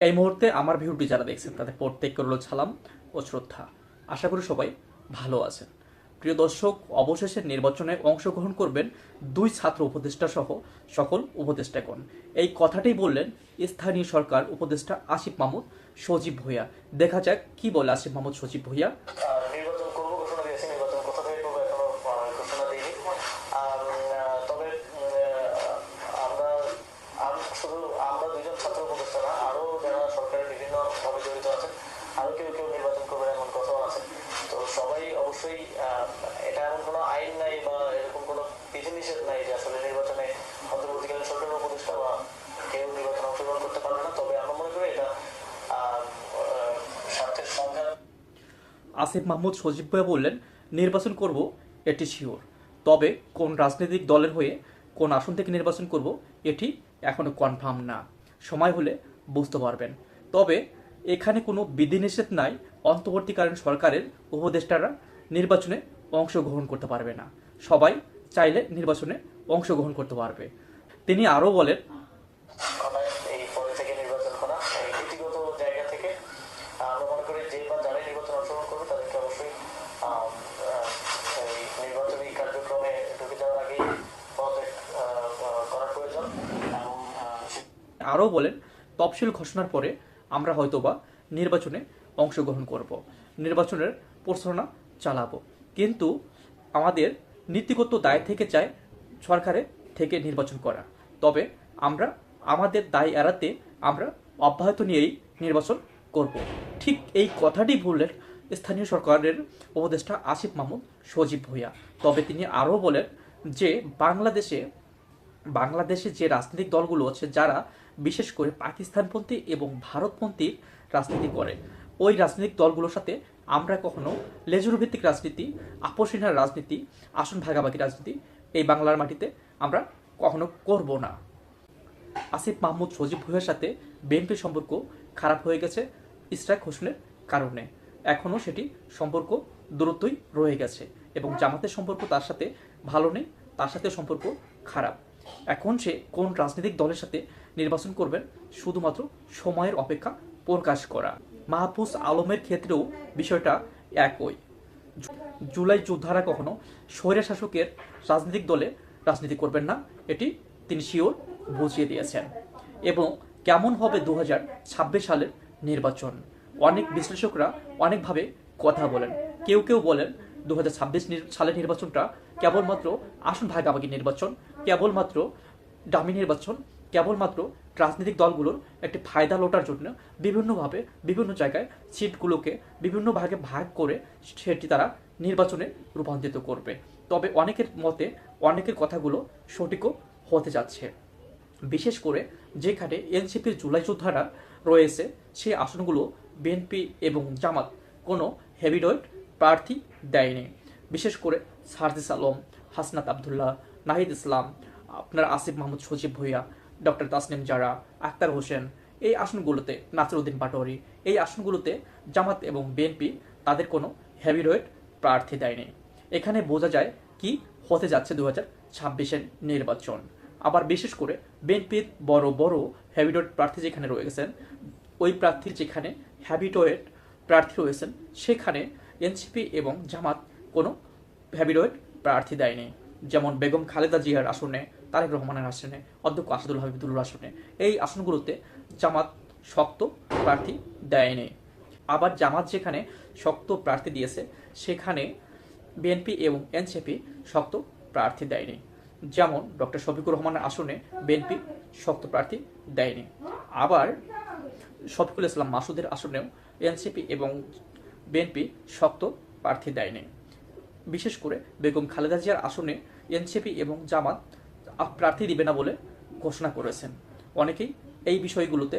এই মুহূর্তে আমার ভিউটি যারা দেখছেন, তাদের প্রত্যেককে রইল সালাম ও শ্রদ্ধা। আশা করি সবাই ভালো আছেন। প্রিয় দর্শক, অবশেষে নির্বাচনে অংশগ্রহণ করবেন দুই ছাত্র উপদেষ্টা সহ সকল উপদেষ্টাগণ। এই কথাটাই বললেন স্থানীয় সরকার উপদেষ্টা আসিফ মাহমুদ সজীব ভূঁইয়া। দেখা যাক কি বলে আসিফ মাহমুদ সজীব ভূঁইয়া আহ, নির্বাচন করব ঘোষণা দিয়েছে নির্বাচন কোথা থেকে করব এখনও আহ, ঘোষণা দিইনি আর, আহ, তবে উম, আহ, আমরা আম- শুধু আমরা দুইজন ছাত্র উপদেষ্টা না আরও যারা সরকারের বিভিন্ন ভাবে জড়িত আছেন আরও কেউ কেউ নির্বাচন করবেন এমন কথাও আছে তো সবাই অবশ্যই এটা এমন কোনো আইন নাই বা এরকম কোনো বিধিনিষেধ নাই যে আসলে নির্বাচনে বা কেউ নির্বাচনে অংশগ্রহণ করতে পারবে না। তবে আমরা মনে করি এটা স্বার্থের সংখ্যা আসিফ মাহমুদ সজীব ভূঁইয়া বললেন, নির্বাচন করব, এটি শিওর। তবে কোন রাজনৈতিক দলের হয়ে কোন আসন থেকে নির্বাচন করব, এটি এখনও কনফার্ম না। সময় হলে বুঝতে পারবেন। তবে এখানে কোনো বিধিনিষেধ নাই। অন্তর্বর্তীকালীন সরকারের উপদেষ্টারা নির্বাচনে অংশগ্রহণ করতে পারবে না। সবাই চাইলে নির্বাচনে অংশগ্রহণ করতে পারবে। তিনি আরও বলেন আরও বলেন তফসিল ঘোষণার পরে আমরা হয়তোবা নির্বাচনে অংশগ্রহণ করব। নির্বাচনের প্রচারণা চালাবো। কিন্তু আমাদের নীতিগত দায় থেকে চায় সরকারের থেকে নির্বাচন করা। তবে আমরা আমাদের দায় এড়াতে আমরা অব্যাহত নিয়েই নির্বাচন করব। ঠিক এই কথাটি বললেন স্থানীয় সরকারের উপদেষ্টা আসিফ মাহমুদ সজীব ভূঁইয়া। তবে তিনি আরও বলেন যে, বাংলাদেশে বাংলাদেশে যে রাজনৈতিক দলগুলো আছে, যারা বিশেষ করে পাকিস্তানপন্থী এবং ভারতপন্থী রাজনীতি করে, ওই রাজনৈতিক দলগুলোর সাথে আমরা কখনো লেজুর ভিত্তিক রাজনীতি আপোষহীনার রাজনীতি, আসন ভাগাভাগি রাজনীতি এই বাংলার মাটিতে আমরা কখনো করব না। আসিফ মাহমুদ সজীব ভুঁইয়ার সাথে বিএনপির সম্পর্ক খারাপ হয়ে গেছে ইস্ট্রাক হোসেনের কারণে। এখনও সেটি সম্পর্ক দূরত্বই রয়ে গেছে এবং জামাতের সম্পর্ক তার সাথে ভালো নেই, তার সাথে সম্পর্ক খারাপ। এখন সে কোন রাজনৈতিক দলের সাথে নির্বাচন করবেন শুধুমাত্র সময়ের অপেক্ষা প্রকাশ করা। মাহফুজ আলমের ক্ষেত্রেও বিষয়টা একই। জুলাই যোদ্ধারা কখনো স্বৈরা শাসকের রাজনৈতিক দলে রাজনীতি করবেন না, এটি তিনি শিওর বুঝিয়ে দিয়েছেন। এবং কেমন হবে দু হাজার ছাব্বিশ সালের নির্বাচন? অনেক বিশ্লেষকরা অনেকভাবে কথা বলেন। কেউ কেউ বলেন দু হাজার ছাব্বিশ সালের নির্বাচনটা কেবলমাত্র আসন ভাগাভাগি নির্বাচন, কেবলমাত্র ডামি নির্বাচন, কেবলমাত্র রাজনৈতিক দলগুলোর একটি ফায়দা লোটার জন্য বিভিন্নভাবে বিভিন্ন জায়গায় সিটগুলোকে বিভিন্ন ভাগে ভাগ করে সেটি তারা নির্বাচনে রূপান্তরিত করবে। তবে অনেকের মতে অনেকের কথাগুলো সঠিকও হতে যাচ্ছে। বিশেষ করে যেখানে এনসিপির জুলাই যোদ্ধারা রয়েছে সেই আসনগুলো বিএনপি এবং জামাত কোনো হেভিডয়েড প্রার্থী দেয়নি। বিশেষ করে সারজিস আলম, হাসনাত আবদুল্লাহ, নাহিদ ইসলাম, আপনার আসিফ মাহমুদ, সজীব ভুইয়া ডক্টর তাসনিম জারা আক্তার হোসেন, এই আসনগুলোতে নাসিরউদ্দিন পাটোয়ারি, এই আসনগুলোতে জামাত এবং বিএনপি তাদের কোনো হেভিডয়েড প্রার্থী দেয়নি। এখানে বোঝা যায় কি হতে যাচ্ছে দু হাজার ছাব্বিশের নির্বাচন। আবার বিশেষ করে বিএনপির বড় বড় হ্যাবিটয়েড প্রার্থী যেখানে রয়েছেন ওই প্রার্থীর যেখানে হ্যাবিটয়েড প্রার্থী রয়েছেন, সেখানে এনসিপি এবং জামাত কোনো হ্যাবিটয়েড প্রার্থী দেয়নি। যেমন বেগম খালেদা জিয়ার আসনে তারেক রহমানের আসনে, অধ্যক্ষ আসাদুল হাবিবুল্লাহ আসনে। এই আসনগুলোতে জামাত শক্ত প্রার্থী দেয়নি আবার জামাত যেখানে শক্ত প্রার্থী দিয়েছে, সেখানে বিএনপি এবং এনসিপি শক্ত প্রার্থী দেয়নি যেমন ডক্টর শফিকুর রহমানের আসনে বিএনপি শক্ত প্রার্থী দেয়নি আবার শফিকুল ইসলাম মাসুদের আসনেও এনসিপি এবং বিএনপি শক্ত প্রার্থী দেয়নি বিশেষ করে বেগম খালেদা জিয়ার আসনে এনসিপি এবং জামাত প্রার্থী দিবে না বলে ঘোষণা করেছেন। অনেকেই এই বিষয়গুলোতে